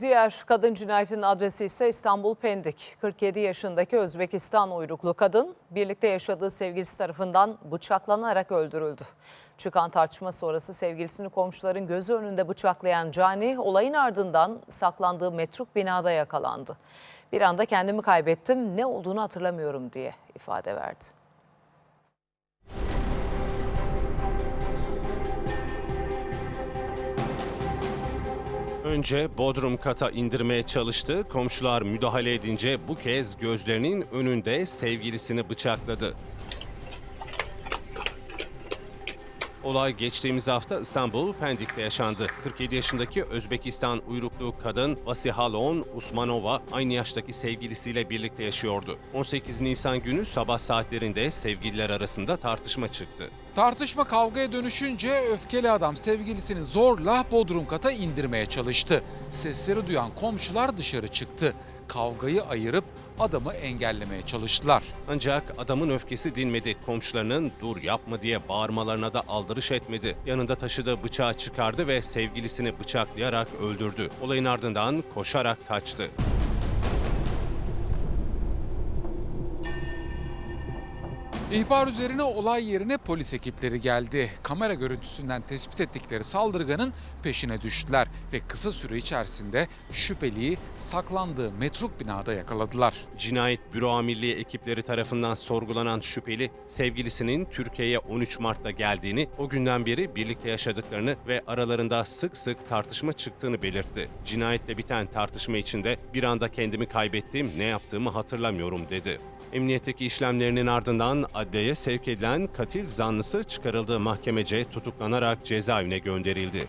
Diğer kadın cinayetinin adresi ise İstanbul Pendik. 47 yaşındaki Özbekistan uyruklu kadın birlikte yaşadığı sevgilisi tarafından bıçaklanarak öldürüldü. Çıkan tartışma sonrası sevgilisini komşuların gözü önünde bıçaklayan Cani olayın ardından saklandığı metruk binada yakalandı. Bir anda kendimi kaybettim ne olduğunu hatırlamıyorum diye ifade verdi. Önce Bodrum kata indirmeye çalıştı. Komşular müdahale edince bu kez gözlerinin önünde sevgilisini bıçakladı. Olay geçtiğimiz hafta İstanbul Pendik'te yaşandı. 47 yaşındaki Özbekistan uyruklu kadın Vasihalon Usmanova aynı yaştaki sevgilisiyle birlikte yaşıyordu. 18 Nisan günü sabah saatlerinde sevgililer arasında tartışma çıktı. Tartışma kavgaya dönüşünce öfkeli adam sevgilisini zorla bodrum kata indirmeye çalıştı. Sesleri duyan komşular dışarı çıktı. Kavgayı ayırıp adamı engellemeye çalıştılar. Ancak adamın öfkesi dinmedi. Komşularının dur yapma diye bağırmalarına da aldırış etmedi. Yanında taşıdığı bıçağı çıkardı ve sevgilisini bıçaklayarak öldürdü. Olayın ardından koşarak kaçtı. İhbar üzerine olay yerine polis ekipleri geldi. Kamera görüntüsünden tespit ettikleri saldırganın peşine düştüler ve kısa süre içerisinde şüpheliyi saklandığı metruk binada yakaladılar. Cinayet Büro Amirliği ekipleri tarafından sorgulanan şüpheli, sevgilisinin Türkiye'ye 13 Mart'ta geldiğini, o günden beri birlikte yaşadıklarını ve aralarında sık sık tartışma çıktığını belirtti. Cinayetle biten tartışma içinde bir anda kendimi kaybettim, ne yaptığımı hatırlamıyorum dedi. Emniyetteki işlemlerinin ardından adliyeye sevk edilen katil zanlısı çıkarıldığı mahkemece tutuklanarak cezaevine gönderildi.